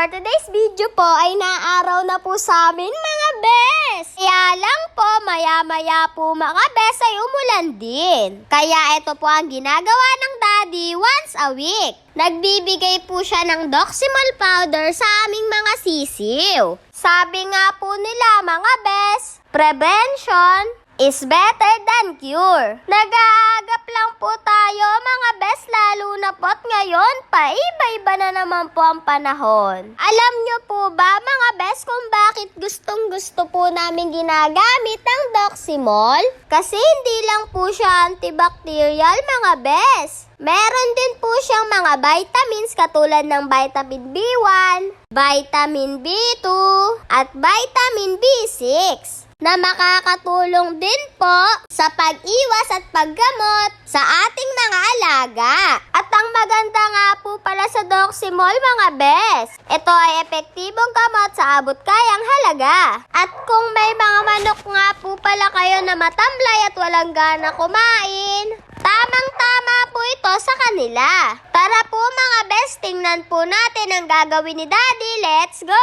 for today's video po ay naaraw na po sa amin mga bes. Kaya lang po, maya-maya po mga bes ay umulan din. Kaya ito po ang ginagawa ng daddy once a week. Nagbibigay po siya ng Doximol powder sa aming mga sisiw. Sabi nga po nila mga bes, prevention is better than cure. Nag-aagap lang po tayo po't ngayon paiba-iba na naman po ang panahon. Alam nyo po ba mga bes kung bakit gustong gusto po namin ginagamit ang Doximol? Kasi hindi lang po siya antibacterial mga bes. Meron din po siyang mga vitamins katulad ng vitamin B1, vitamin B2, at vitamin B6 na makakatulong din po sa pag-iwas at paggamot sa ating mga alaga. At ang maganda nga po pala sa Doximol mga bes, ito ay epektibong gamot sa abot kayang halaga. At kung may mga manok nga po pala kayo na matamlay at walang gana kumain, tamang-tama po ito sa kanila. Tara po mga bes, tingnan po natin ang gagawin ni Daddy. Let's go!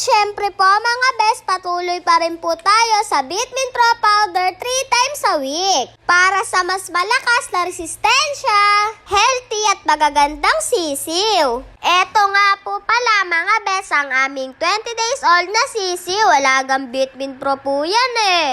Syempre po mga best, patuloy pa rin po tayo sa Bitmin Pro Powder 3 times a week para sa mas malakas na resistensya, healthy at magagandang sisiw. Eto nga po pala mga best, ang aming 20 days old na sisiw. Wala gang Bitmin Pro po yan eh.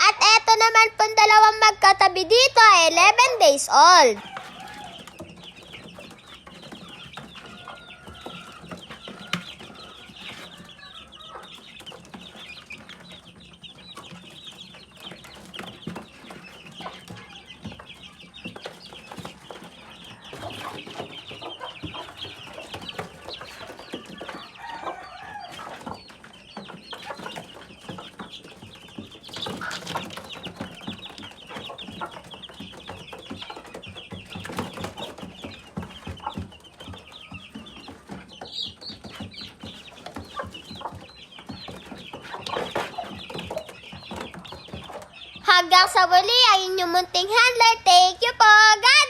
At eto naman pong dalawang magkatabi dito ay 11 days old. Hanggang sa muli, ay inyong munting handler. Thank you po. God